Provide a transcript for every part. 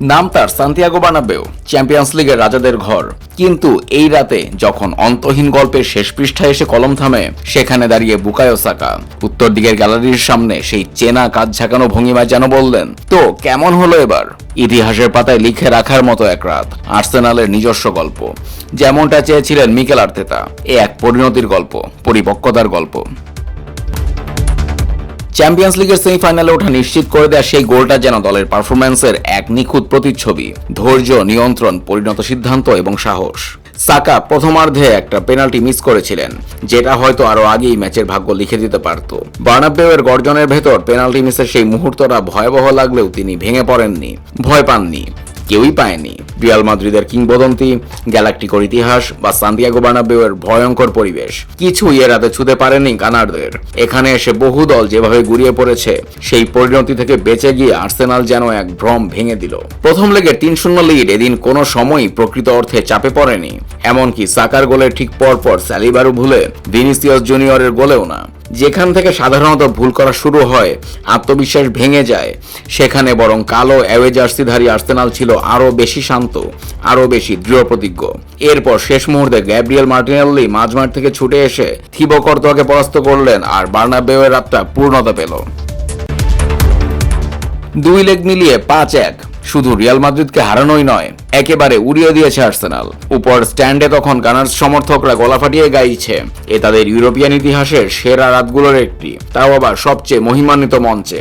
নাম তার Santiago বানাবেও champions লিগের রাজাদের ঘর। কিন্তু এই রাতে যখন অন্তহীন গল্পের শেষ পৃষ্ঠায় এসে কলম থামে, সেখানে দাঁড়িয়ে বুকায়ো সাকা। উত্তর দিকের গ্যালারির সামনে সেই চেনা কাজ ঝাঁকানো ভঙ্গিমায় যেন বললেন, তো, কেমন হলো এবার? ইতিহাসের পাতায় লিখে রাখার মতো এক রাত, আর্সেনালের নিজস্ব গল্প। যেমনটা চেয়েছিলেন মিকেল আর্তেতা, এ এক পরিণতির গল্প, পরিপক্কতার গল্প। চ্যাম্পিয়ন্স লিগের সেমিফাইনালে ওঠা নিশ্চিত করে দেওয়া সেই গোলটা যেন দলের পারফরম্যান্সের এক নিখুঁত প্রতিচ্ছবি। ধৈর্য, নিয়ন্ত্রণ, পরিণত সিদ্ধান্ত এবং সাহস। সাকা প্রথমার্ধে একটা পেনাল্টি মিস করেছিলেন, যেটা হয়তো আরও আগেই ম্যাচের ভাগ্য লিখে দিতে পারত। বার্নাবেওয়ের গর্জনের ভেতর পেনাল্টি মিসের সেই মুহূর্তটা ভয়াবহ লাগলেও তিনি ভেঙে পড়েননি, ভয় পাননি, কেউই পায়নি। রিয়াল মাদ্রিদের কিংবদন্তি, গ্যালাকটিকোর ইতিহাস বা সান্তিয়াগো বার্নাবেউয়ের ভয়ঙ্কর পরিবেশ। কিছুই এ রাতে ছুতে পারেনি কানারদের। এখানে এসে বহু দল যেভাবে গুড়িয়ে পড়েছে, সেই পরিণতি থেকে বেঁচে গিয়ে আর্সেনাল যেন এক ভ্রম ভেঙে দিল। প্রথম লেগে তিন শূন্য লিড এদিন কোনো সময়ই প্রকৃত অর্থে চাপে পড়েনি। এমনকি সাকার গোলের ঠিক পরপর স্যালিবারু ভুলে ভিনিসিয়াস জুনিয়রের গোলেও না। যেখান থেকে সাধারণত ভুল করা শুরু হয়, আত্মবিশ্বাস ভেঙে যায়। সেখানে বরং কালো অ্যাওয়ে জার্সিধারী আর্সেনাল ছিল আরও বেশি শান্ত, আরও বেশি দৃঢ় প্রতিজ্ঞ। এরপর শেষ মুহূর্তে গ্যাব্রিয়েল মার্টিনেল্লি মাঝমাঠ থেকে ছুটে এসে থিবো পরাস্ত করলেন আর বার্নাবেওয়ের রাতটা পূর্ণতা পেল। দুই লেগ মিলিয়ে পাঁচ এক। শুধু রিয়াল মাদ্রিদকে হারানোই নয়, একেবারে উড়িয়ে দিয়েছে আর্সেনাল। উপর স্ট্যান্ডে তখন গানার্স সমর্থকরা গলা ফাটিয়ে গাইছে। এ তাদের ইউরোপিয়ান ইতিহাসের সেরা রাতগুলোর একটি। তাও আবার সবচেয়ে মহিমান্বিত মঞ্চে।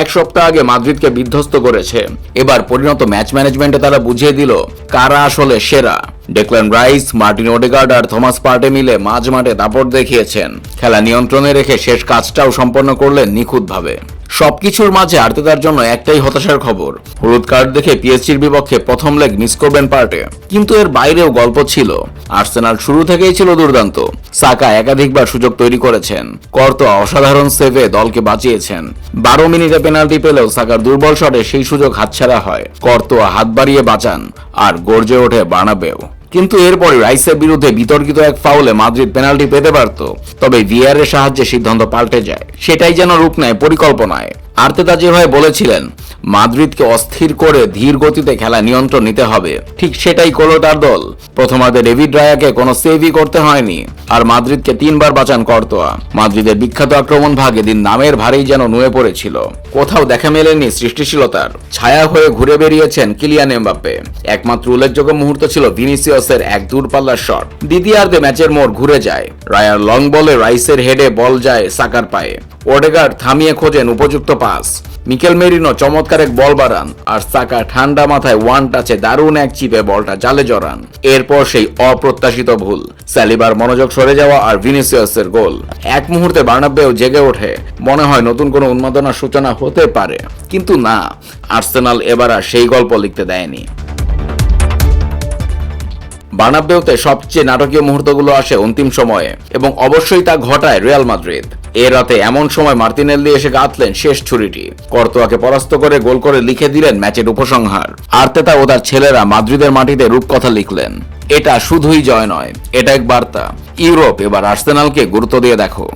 এক সপ্তাহ আগে মাদ্রিদকে বিধ্বস্ত করেছে। এবার পরিণত ম্যাচ ম্যানেজমেন্টে তারা বুঝিয়ে দিল কারা আসলে সেরা। ডেকলান রাইস, মার্টিন ওডেগার্ড আর থমাস পার্টে মিলে মাঝ মাঠে দাপট দেখিয়েছেন। খেলা নিয়ন্ত্রণে রেখে শেষ কাজটাও সম্পন্ন করলেন নিখুঁতভাবে। সবকিছুর মাঝে আর্তেতার জন্য একটাই হতাশার খবর। হলুদ কার্ড দেখে পিএসজির বিপক্ষে প্রথম লেগ মিস করবেন পার্টে। কিন্তু এর বাইরেও গল্প ছিল। আর্সেনাল শুরু থেকেই ছিল দুর্দান্ত। সাকা একাধিকবার সুযোগ তৈরি করেছেন। কর্ত অসাধারণ সেভে দলকে বাঁচিয়েছেন। বারো মিনিটে পেনাল্টি পেলেও সাকার দুর্বল শটে সেই সুযোগ হাতছাড়া হয়। কর্তোয়া হাত বাড়িয়ে বাঁচান। আর গর্জে ওঠে বানাবেও কিন্তু এরপরে রাইসের বিরুদ্ধে বিতর্কিত এক ফাউলে মাদ্রিদ পেনাল্টি পেতে পারত, তবে ভিআর এর সাহায্যে সিদ্ধান্ত পাল্টে যায়। সেটাই যেন রূপ নেয় পরিকল্পনায়। আর্তেতা যেভাবে বলেছিলেন, মাদ্রিদকে অস্থির করে ধীর গতিতে খেলা নিয়ন্ত্রণ নিতে হবে। ঠিক সেটাই করল তার দল। প্রথমার্ধে ডেভিড রায়াকে কোনো সেভই করতে হয়নি, আর মাদ্রিদকে তিনবার বাঁচান কর্তোয়া। মাদ্রিদের বিখ্যাত আক্রমণ ভাগ এদিন নামের ভারেই যেন নুয়ে পড়েছিল। কোথাও দেখা মেলেনি সৃষ্টিশীলতার। ছায়া হয়ে ঘুরে বেরিয়েছেন কিলিয়ান এমবাপ্পে। একমাত্র উল্লেখযোগ্য মুহূর্ত ছিল ভিনিসিয়াসের এক দূরপাল্লার শট। দ্বিতীয়ার্ধে ম্যাচের মোড় ঘুরে যায়। রায়ার লং বলে রাইসের হেডে বল যায় সাকার পায়ে। ওডেগার্ড থামিয়ে খোঁজেন উপযুক্ত পাস। মিকেল মেরিনো চমৎকার এক বল বাড়ান, আর সাকা ঠান্ডা মাথায় ওয়ান টাচে দারুণ এক চিপে বলটা জালে জড়ান। এরপর সেই অপ্রত্যাশিত ভুল, স্যালিবার মনোযোগ সরে যাওয়া আর ভিনিসিয়াসের গোল। এক মুহূর্তে বার্নাবেও জেগে ওঠে, মনে হয় নতুন কোনো উন্মাদনার সূচনা হতে পারে। কিন্তু না, আর্সেনাল এবার আর সেই গল্প লিখতে দেয়নি। বার্নাবেউতে সবচেয়ে নাটকীয় মুহূর্তগুলো আসে অন্তিম সময়ে, এবং অবশ্যই তা ঘটায় রিয়াল মাদ্রিদ। এ রাতে এমন সময় মার্তিনেল্লি এসে গাঁথলেন শেষ ছুরিটি। কর্তোয়াকে পরাস্ত করে গোল করে লিখে দিলেন ম্যাচের উপসংহার। আর্তেতা ও তার ছেলেরা মাদ্রিদের মাটিতে রূপকথা লিখলেন। এটা শুধুই জয় নয়, এটা এক বার্তা। ইউরোপ, এবার আর্সেনালকে গুরুত্ব দিয়ে দেখো।